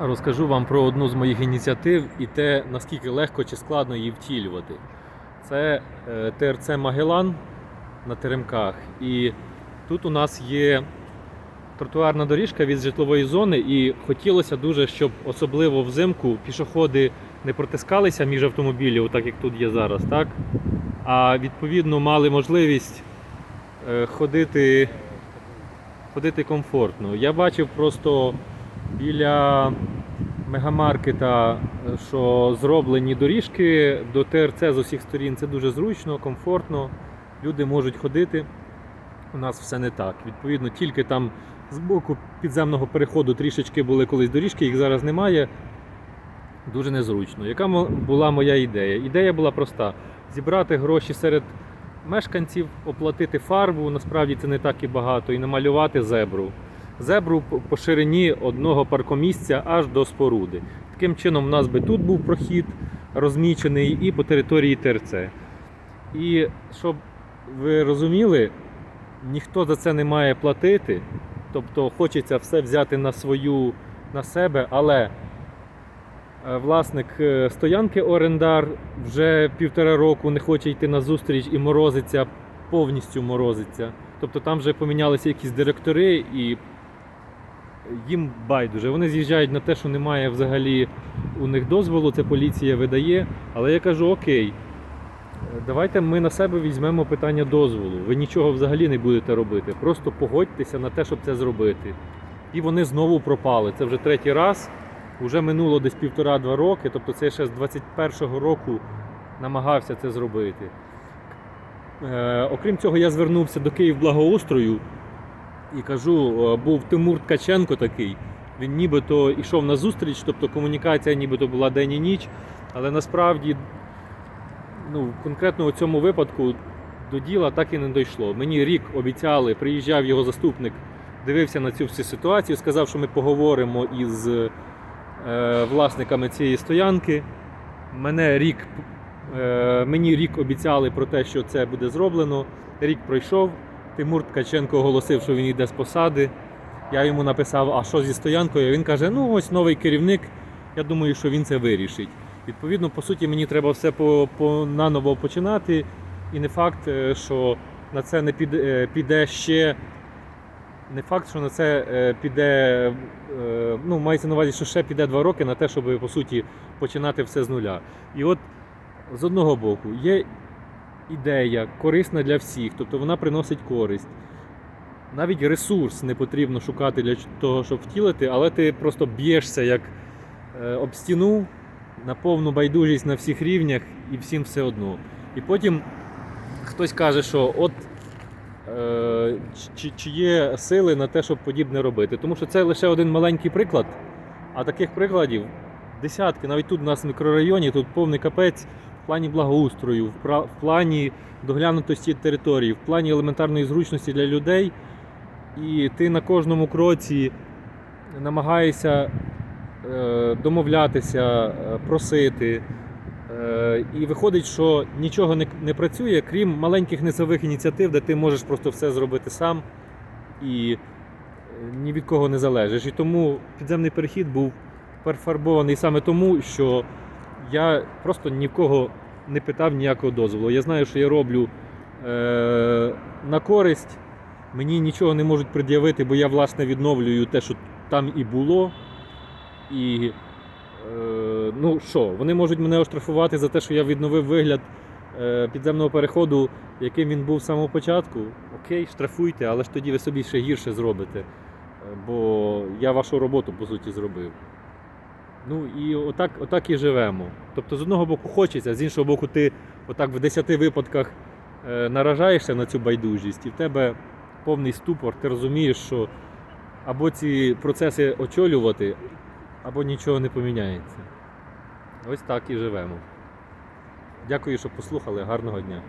Розкажу вам про одну з моїх ініціатив і те, наскільки легко чи складно її втілювати. Це е, ТРЦ Магелан на Теремках. І тут у нас є тротуарна доріжка від житлової зони, і хотілося дуже, щоб особливо взимку пішоходи не протискалися між автомобілів, так як тут є зараз, так? а відповідно мали можливість е, ходити, ходити комфортно. Я бачив просто біля мегамаркета, е, що зроблені доріжки до ТРЦ з усіх сторін. Це дуже зручно, комфортно. Люди можуть ходити. У нас все не так. Відповідно, тільки там з боку підземного переходу трішечки були колись доріжки, їх зараз немає. Дуже незручно. Яка була моя ідея? Ідея була проста: зібрати гроші серед мешканців, оплатити фарбу, насправді це не так і багато, і намалювати зебру. Зебру по- ширині одного паркомісця аж до споруди. Таким чином, у нас би тут був прохід розмічений і по території ТРЦ. І щоб ви розуміли, ніхто за це не має платити. Тобто хочеться все взяти на свою на себе, але е, власник е, стоянки орендар вже півтора року не хоче йти на зустріч і морозиться, повністю морозиться. Тобто там вже помінялися якісь директори і їм байдуже. Вони з'їжджають на те, що немає взагалі у них дозволу, це поліція видає. Але я кажу, окей, давайте ми на себе візьмемо питання дозволу. Ви нічого взагалі не будете робити. Просто погодьтеся на те, щоб це зробити. І вони знову пропали. Це вже третій раз. Уже минуло десь півтора-два роки. Тобто це ще з 21-го року намагався це зробити. Е, окрім цього, я звернувся до Київблагоустрою і кажу, був Тимур Ткаченко такий. Він нібито йшов на зустріч, тобто комунікація нібито була день і ніч, але насправді ну, конкретно у цьому випадку до діла так і не дійшло. Мені рік обіцяли, приїжджав його заступник, дивився на цю всю ситуацію, сказав, що ми поговоримо із е, власниками цієї стоянки. Мене рік, е, мені рік обіцяли про те, що це буде зроблено. Рік пройшов. Тимур Ткаченко оголосив, що він йде з посади. Я йому написав, а що зі стоянкою? Він каже: ну ось новий керівник. Я думаю, що він це вирішить. Відповідно, по суті, мені треба все по, по наново починати. І не факт, е, що на це не піде, піде ще. Не факт, що на це е, піде, е, ну, мається на увазі, що ще піде два роки на те, щоб по суті починати все з нуля. І от з одного боку є ідея корисна для всіх, тобто вона приносить користь. Навіть ресурс не потрібно шукати для того, щоб втілити, але ти просто б'єшся як е, об стіну на повну байдужість на всіх рівнях і всім все одно. І потім хтось каже, що от е, чи, чи є сили на те, щоб подібне робити. Тому що це лише один маленький приклад, а таких прикладів десятки. Навіть тут у нас в мікрорайоні тут повний капець плані благоустрою, в, плані доглянутості території, в плані елементарної зручності для людей. І ти на кожному кроці намагаєшся е, домовлятися, е, просити. Е, І виходить, що нічого не, працює, крім маленьких низових ініціатив, де ти можеш просто все зробити сам і е, ні від кого не залежиш. І тому підземний перехід був перефарбований саме тому, що я просто ні в кого не питав ніякого дозволу. Я знаю, що я роблю е, на користь. Мені нічого не можуть пред'явити, бо я власне відновлюю те, що там і було. І е, ну що, вони можуть мене оштрафувати за те, що я відновив вигляд е, підземного переходу, яким він був з самого початку. Окей, штрафуйте, але ж тоді ви собі ще гірше зробите. Е, Бо я вашу роботу по суті зробив. Ну і отак, отак і живемо. Тобто, з одного боку хочеться, з іншого боку, ти отак в 10 випадках е, наражаєшся на цю байдужість, і в тебе повний ступор, ти розумієш, що або ці процеси очолювати, або нічого не поміняється. Ось так і живемо. Дякую, що послухали. Гарного дня.